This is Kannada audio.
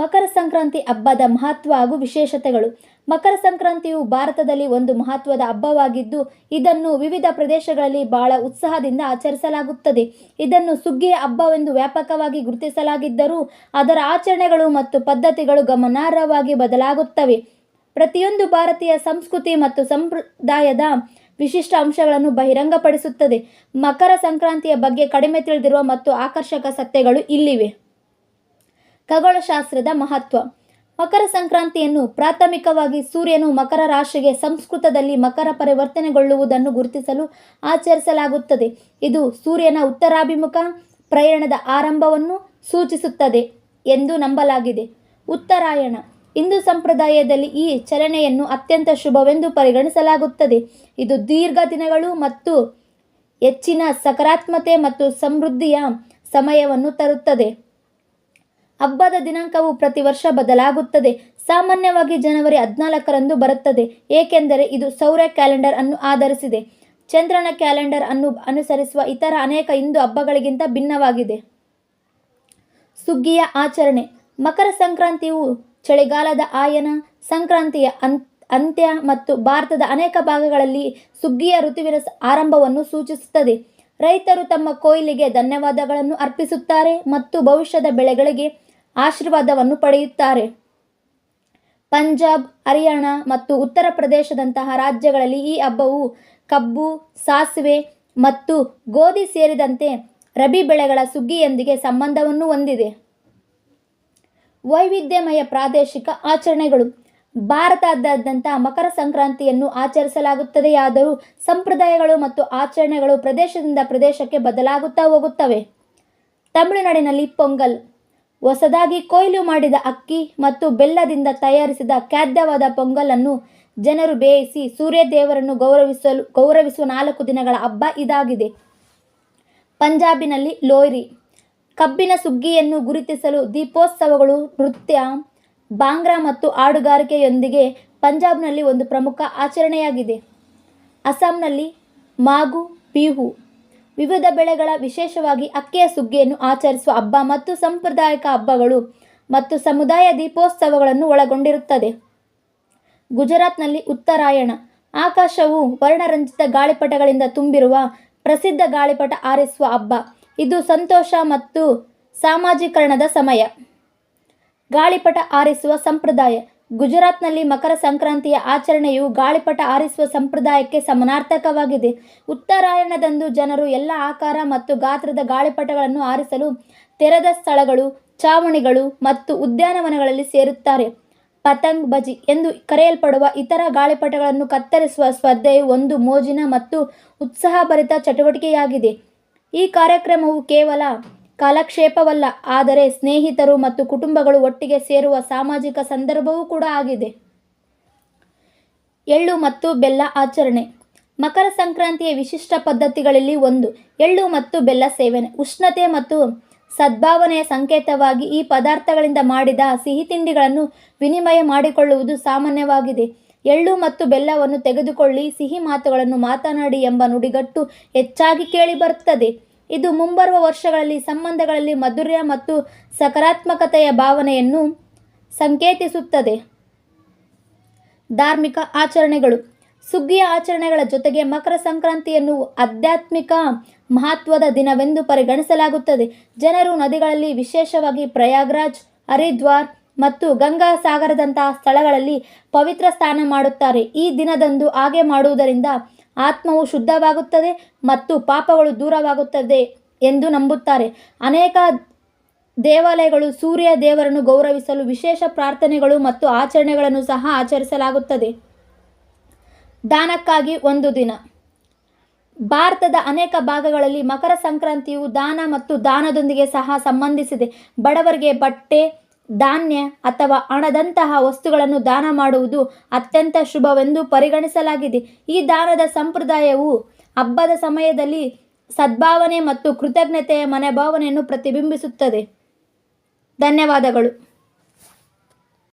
ಮಕರ ಸಂಕ್ರಾಂತಿ ಹಬ್ಬದ ಮಹತ್ವ ಹಾಗೂ ವಿಶೇಷತೆಗಳು. ಮಕರ ಸಂಕ್ರಾಂತಿಯು ಭಾರತದಲ್ಲಿ ಒಂದು ಮಹತ್ವದ ಹಬ್ಬವಾಗಿದ್ದು, ಇದನ್ನು ವಿವಿಧ ಪ್ರದೇಶಗಳಲ್ಲಿ ಬಹಳ ಉತ್ಸಾಹದಿಂದ ಆಚರಿಸಲಾಗುತ್ತದೆ. ಇದನ್ನು ಸುಗ್ಗಿಯ ಹಬ್ಬವೆಂದು ವ್ಯಾಪಕವಾಗಿ ಗುರುತಿಸಲಾಗಿದ್ದರೂ, ಅದರ ಆಚರಣೆಗಳು ಮತ್ತು ಪದ್ಧತಿಗಳು ಗಮನಾರ್ಹವಾಗಿ ಬದಲಾಗುತ್ತವೆ. ಪ್ರತಿಯೊಂದು ಭಾರತೀಯ ಸಂಸ್ಕೃತಿ ಮತ್ತು ಸಂಪ್ರದಾಯದ ವಿಶಿಷ್ಟ ಅಂಶಗಳನ್ನು ಬಹಿರಂಗಪಡಿಸುತ್ತದೆ. ಮಕರ ಸಂಕ್ರಾಂತಿಯ ಬಗ್ಗೆ ಕಡಿಮೆ ತಿಳಿದಿರುವ ಮತ್ತು ಆಕರ್ಷಕ ಸತ್ಯಗಳು ಇಲ್ಲಿವೆ. ಖಗೋಳಶಾಸ್ತ್ರದ ಮಹತ್ವ. ಮಕರ ಸಂಕ್ರಾಂತಿಯನ್ನು ಪ್ರಾಥಮಿಕವಾಗಿ ಸೂರ್ಯನು ಮಕರ ರಾಶಿಗೆ ಸಂಸ್ಕೃತದಲ್ಲಿ ಮಕರ ಪರಿವರ್ತನೆಗೊಳ್ಳುವುದನ್ನು ಗುರುತಿಸಲು ಆಚರಿಸಲಾಗುತ್ತದೆ. ಇದು ಸೂರ್ಯನ ಉತ್ತರಾಭಿಮುಖ ಪ್ರಯಾಣದ ಆರಂಭವನ್ನು ಸೂಚಿಸುತ್ತದೆ ಎಂದು ನಂಬಲಾಗಿದೆ. ಉತ್ತರಾಯಣ. ಹಿಂದೂ ಸಂಪ್ರದಾಯದಲ್ಲಿ ಈ ಚಲನೆಯನ್ನು ಅತ್ಯಂತ ಶುಭವೆಂದು ಪರಿಗಣಿಸಲಾಗುತ್ತದೆ. ಇದು ದೀರ್ಘ ದಿನಗಳು ಮತ್ತು ಹೆಚ್ಚಿನ ಸಕಾರಾತ್ಮತೆ ಮತ್ತು ಸಮೃದ್ಧಿಯ ಸಮಯವನ್ನು ತರುತ್ತದೆ. ಹಬ್ಬದ ದಿನಾಂಕವು ಪ್ರತಿ ವರ್ಷ ಬದಲಾಗುತ್ತದೆ. ಸಾಮಾನ್ಯವಾಗಿ ಜನವರಿ ಹದಿನಾಲ್ಕರಂದು ಬರುತ್ತದೆ. ಏಕೆಂದರೆ ಇದು ಸೌರ ಕ್ಯಾಲೆಂಡರ್ ಅನ್ನು ಆಧರಿಸಿದೆ. ಚಂದ್ರನ ಕ್ಯಾಲೆಂಡರ್ ಅನ್ನು ಅನುಸರಿಸುವ ಇತರ ಅನೇಕ ಹಿಂದೂ ಹಬ್ಬಗಳಿಗಿಂತ ಭಿನ್ನವಾಗಿದೆ. ಸುಗ್ಗಿಯ ಆಚರಣೆ. ಮಕರ ಸಂಕ್ರಾಂತಿಯು ಚಳಿಗಾಲದ ಆಯನ, ಸಂಕ್ರಾಂತಿಯ ಅಂತ್ಯ ಮತ್ತು ಭಾರತದ ಅನೇಕ ಭಾಗಗಳಲ್ಲಿ ಸುಗ್ಗಿಯ ಋತುವಿನ ಆರಂಭವನ್ನು ಸೂಚಿಸುತ್ತದೆ. ರೈತರು ತಮ್ಮ ಕೊಯ್ಲಿಗೆ ಧನ್ಯವಾದಗಳನ್ನು ಅರ್ಪಿಸುತ್ತಾರೆ ಮತ್ತು ಭವಿಷ್ಯದ ಬೆಳೆಗಳಿಗೆ ಆಶೀರ್ವಾದವನ್ನು ಪಡೆಯುತ್ತಾರೆ. ಪಂಜಾಬ್, ಹರಿಯಾಣ ಮತ್ತು ಉತ್ತರ ಪ್ರದೇಶದಂತಹ ರಾಜ್ಯಗಳಲ್ಲಿ ಈ ಹಬ್ಬವು ಕಬ್ಬು, ಸಾಸಿವೆ ಮತ್ತು ಗೋಧಿ ಸೇರಿದಂತೆ ರಬಿ ಬೆಳೆಗಳ ಸುಗ್ಗಿಯೊಂದಿಗೆ ಸಂಬಂಧವನ್ನು ಹೊಂದಿದೆ. ವೈವಿಧ್ಯಮಯ ಪ್ರಾದೇಶಿಕ ಆಚರಣೆಗಳು. ಭಾರತದಾದ್ಯಂತ ಮಕರ ಸಂಕ್ರಾಂತಿಯನ್ನು ಆಚರಿಸಲಾಗುತ್ತದೆಯಾದರೂ ಸಂಪ್ರದಾಯಗಳು ಮತ್ತು ಆಚರಣೆಗಳು ಪ್ರದೇಶದಿಂದ ಪ್ರದೇಶಕ್ಕೆ ಬದಲಾಗುತ್ತಾ ಹೋಗುತ್ತವೆ. ತಮಿಳುನಾಡಿನಲ್ಲಿ ಪೊಂಗಲ್ ಹೊಸದಾಗಿ ಕೊಯ್ಲು ಮಾಡಿದ ಅಕ್ಕಿ ಮತ್ತು ಬೆಲ್ಲದಿಂದ ತಯಾರಿಸಿದ ಖಾದ್ಯವಾದ ಪೊಂಗಲನ್ನು ಜನರು ಬೇಯಿಸಿ ಸೂರ್ಯ ದೇವರನ್ನು ಗೌರವಿಸಲು ಗೌರವಿಸುವ ನಾಲ್ಕು ದಿನಗಳ ಹಬ್ಬ ಇದಾಗಿದೆ. ಪಂಜಾಬಿನಲ್ಲಿ ಲೋಯ್ರಿ ಕಬ್ಬಿನ ಸುಗ್ಗಿಯನ್ನು ಗುರುತಿಸಲು ದೀಪೋತ್ಸವಗಳು, ನೃತ್ಯ ಬಾಂಗ್ರಾ ಮತ್ತು ಹಾಡುಗಾರಿಕೆಯೊಂದಿಗೆ ಪಂಜಾಬ್ನಲ್ಲಿ ಒಂದು ಪ್ರಮುಖ ಆಚರಣೆಯಾಗಿದೆ. ಅಸ್ಸಾಂನಲ್ಲಿ ಮಾಗು, ಬಿಹು ವಿವಿಧ ಬೆಳೆಗಳ ವಿಶೇಷವಾಗಿ ಅಕ್ಕಿಯ ಸುಗ್ಗಿಯನ್ನು ಆಚರಿಸುವ ಹಬ್ಬ ಮತ್ತು ಸಾಂಪ್ರದಾಯಿಕ ಹಬ್ಬಗಳು ಮತ್ತು ಸಮುದಾಯ ದೀಪೋತ್ಸವಗಳನ್ನು ಒಳಗೊಂಡಿರುತ್ತದೆ. ಗುಜರಾತ್ನಲ್ಲಿ ಉತ್ತರಾಯಣ. ಆಕಾಶವು ವರ್ಣರಂಜಿತ ಗಾಳಿಪಟಗಳಿಂದ ತುಂಬಿರುವ ಪ್ರಸಿದ್ಧ ಗಾಳಿಪಟ ಆರಿಸುವ ಹಬ್ಬ. ಇದು ಸಂತೋಷ ಮತ್ತು ಸಾಮಾಜೀಕರಣದ ಸಮಯ. ಗಾಳಿಪಟ ಆರಿಸುವ ಸಂಪ್ರದಾಯ. ಗುಜರಾತ್ನಲ್ಲಿ ಮಕರ ಸಂಕ್ರಾಂತಿಯ ಆಚರಣೆಯು ಗಾಳಿಪಟ ಆರಿಸುವ ಸಂಪ್ರದಾಯಕ್ಕೆ ಸಮನಾರ್ಥಕವಾಗಿದೆ. ಉತ್ತರಾಯಣದಂದು ಜನರು ಎಲ್ಲ ಆಕಾರ ಮತ್ತು ಗಾತ್ರದ ಗಾಳಿಪಟಗಳನ್ನು ಆರಿಸಲು ತೆರೆದ ಸ್ಥಳಗಳು, ಚಾವಣಿಗಳು ಮತ್ತು ಉದ್ಯಾನವನಗಳಲ್ಲಿ ಸೇರುತ್ತಾರೆ. ಪತಂಗ್ ಬಜಿ ಎಂದು ಕರೆಯಲ್ಪಡುವ ಇತರ ಗಾಳಿಪಟಗಳನ್ನು ಕತ್ತರಿಸುವ ಸ್ಪರ್ಧೆಯು ಒಂದು ಮೋಜಿನ ಮತ್ತು ಉತ್ಸಾಹಭರಿತ ಚಟುವಟಿಕೆಯಾಗಿದೆ. ಈ ಕಾರ್ಯಕ್ರಮವು ಕೇವಲ ಕಾಲಕ್ಷೇಪವಲ್ಲ, ಆದರೆ ಸ್ನೇಹಿತರು ಮತ್ತು ಕುಟುಂಬಗಳು ಒಟ್ಟಿಗೆ ಸೇರುವ ಸಾಮಾಜಿಕ ಸಂದರ್ಭವೂ ಕೂಡ ಆಗಿದೆ. ಎಳ್ಳು ಮತ್ತು ಬೆಲ್ಲ ಆಚರಣೆ. ಮಕರ ಸಂಕ್ರಾಂತಿಯ ವಿಶಿಷ್ಟ ಪದ್ಧತಿಗಳಲ್ಲಿ ಒಂದು. ಎಳ್ಳು ಮತ್ತು ಬೆಲ್ಲ ಸೇವನೆ. ಉಷ್ಣತೆ ಮತ್ತು ಸದ್ಭಾವನೆಯ ಸಂಕೇತವಾಗಿ ಈ ಪದಾರ್ಥಗಳಿಂದ ಮಾಡಿದ ಸಿಹಿ ತಿಂಡಿಗಳನ್ನು ವಿನಿಮಯ ಮಾಡಿಕೊಳ್ಳುವುದು ಸಾಮಾನ್ಯವಾಗಿದೆ. ಎಳ್ಳು ಮತ್ತು ಬೆಲ್ಲವನ್ನು ತೆಗೆದುಕೊಳ್ಳಿ, ಸಿಹಿ ಮಾತುಗಳನ್ನು ಮಾತನಾಡಿ ಎಂಬ ನುಡಿಗಟ್ಟು ಹೆಚ್ಚಾಗಿ ಕೇಳಿಬರುತ್ತದೆ. ಇದು ಮುಂಬರುವ ವರ್ಷಗಳಲ್ಲಿ ಸಂಬಂಧಗಳಲ್ಲಿ ಮಧುರ್ಯ ಮತ್ತು ಸಕಾರಾತ್ಮಕತೆಯ ಭಾವನೆಯನ್ನು ಸಂಕೇತಿಸುತ್ತದೆ. ಧಾರ್ಮಿಕ ಆಚರಣೆಗಳು. ಸುಗ್ಗಿಯ ಆಚರಣೆಗಳ ಜೊತೆಗೆ ಮಕರ ಸಂಕ್ರಾಂತಿಯನ್ನು ಆಧ್ಯಾತ್ಮಿಕ ಮಹತ್ವದ ದಿನವೆಂದು ಪರಿಗಣಿಸಲಾಗುತ್ತದೆ. ಜನರು ನದಿಗಳಲ್ಲಿ ವಿಶೇಷವಾಗಿ ಪ್ರಯಾಗ್ರಾಜ್, ಹರಿದ್ವಾರ್ ಮತ್ತು ಗಂಗಾ ಸಾಗರದಂತಹ ಸ್ಥಳಗಳಲ್ಲಿ ಪವಿತ್ರ ಸ್ನಾನ ಮಾಡುತ್ತಾರೆ. ಈ ದಿನದಂದು ಹಾಗೆ ಮಾಡುವುದರಿಂದ ಆತ್ಮವು ಶುದ್ಧವಾಗುತ್ತದೆ ಮತ್ತು ಪಾಪಗಳು ದೂರವಾಗುತ್ತದೆ ಎಂದು ನಂಬುತ್ತಾರೆ. ಅನೇಕ ದೇವಾಲಯಗಳು ಸೂರ್ಯ ದೇವರನ್ನು ಗೌರವಿಸಲು ವಿಶೇಷ ಪ್ರಾರ್ಥನೆಗಳು ಮತ್ತು ಆಚರಣೆಗಳನ್ನು ಸಹ ಆಚರಿಸಲಾಗುತ್ತದೆ. ದಾನಕ್ಕಾಗಿ ಒಂದು ದಿನ. ಭಾರತದ ಅನೇಕ ಭಾಗಗಳಲ್ಲಿ ಮಕರ ಸಂಕ್ರಾಂತಿಯು ದಾನ ಮತ್ತು ದಾನದೊಂದಿಗೆ ಸಹ ಸಂಬಂಧಿಸಿದೆ. ಬಡವರಿಗೆ ಬಟ್ಟೆ ಧಾನ್ಯ ಅಥವಾ ಹಣದಂತಹ ವಸ್ತುಗಳನ್ನು ದಾನ ಮಾಡುವುದು ಅತ್ಯಂತ ಶುಭವೆಂದು ಪರಿಗಣಿಸಲಾಗಿದೆ. ಈ ದಾನದ ಸಂಪ್ರದಾಯವು ಹಬ್ಬದ ಸಮಯದಲ್ಲಿ ಸದ್ಭಾವನೆ ಮತ್ತು ಕೃತಜ್ಞತೆಯ ಮನೋಭಾವನೆಯನ್ನು ಪ್ರತಿಬಿಂಬಿಸುತ್ತದೆ. ಧನ್ಯವಾದಗಳು.